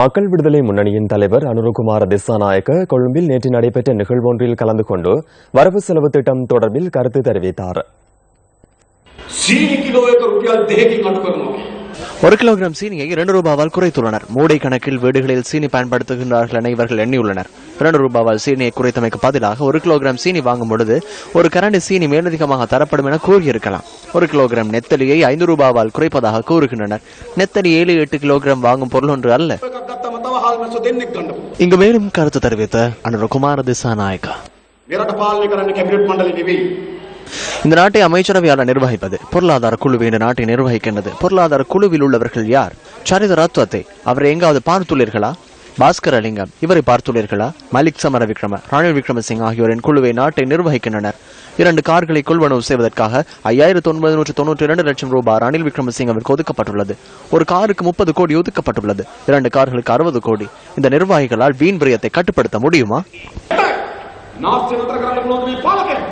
மக்கள் விடுதலை முன்னணியின் தலைவர் அனுருகுமார திசாநாயக்க கொழும்பில் நேற்று நடைபெற்ற நிகழ்வொன்றில் கலந்து கொண்டு வரவு செலவு திட்டம் தொடர்பில் கருத்து தெரிவித்தார். ஒரு கிலோகிராம் சீனியை இரண்டு ரூபாவால் குறைத்துள்ளனர். மூடை கணக்கில் வீடுகளில் சீனி பயன்படுத்துகின்றார்கள் என இவர்கள் எண்ணியுள்ளனர். இரண்டு ரூபாவால் சீனியை குறைத்தமைக்கு பதிலாக ஒரு கிலோகிராம் சீனி வாங்கும் பொழுது ஒரு கரண்டி சீனி மேலதிகமாக தரப்படும் என கூறியிருக்கலாம். ஒரு கிலோகிராம் நெத்தலியை ஐந்து ரூபாவால் குறைப்பதாக கூறுகின்றனர். நெத்தலி ஏழு எட்டு கிலோகிராம் வாங்கும் பொருள் ஒன்று அல்ல. එකක් ගත්තම තව හාල් මැස්සෝ දෙන්නෙක් ගන්න පුළුවන්. இங்கு மேலும் கருத்து தெரிவித்த அனுரகுமார திசாநாயக்கா මේ රට පාලනය කරන්න කැබිනට් මණ්ඩලය නෙවෙයි. இந்த நாட்டை அமைச்சரவையாளர் நிர்வகிப்பது பொருளாதார குழுவை இந்த நாட்டை நிர்வகிக்கின்றது பொருளாதார குழுவில் உள்ளவர்கள் யார் சரித ரத்வத்தை அவரை எங்காவது பார்த்துள்ளீர்களா பாஸ்கர் அலிங்கம். இவரை பார்த்துள்ளீர்களா? மலிக் சமர விக்ரம ரணில் விக்ரமசிங் ஆகியோரின் குழுவை நாட்டை நிர்வகிக்கின்றனர். இரண்டு கார்களை கொள்வனவு செய்வதற்காக ஐயாயிரத்து ஒன்பது நூற்று தொண்ணூற்றி இரண்டு லட்சம் ரூபாய் ரணில் விக்ரமசிங்கவிற்கு ஒதுக்கப்பட்டுள்ளது. ஒரு காருக்கு முப்பது கோடி ஒதுக்கப்பட்டுள்ளது. இரண்டு கார்களுக்கு அறுபது கோடி. இந்த நிர்வாகிகளால் வீண் விரயத்தை கட்டுப்படுத்த முடியுமா?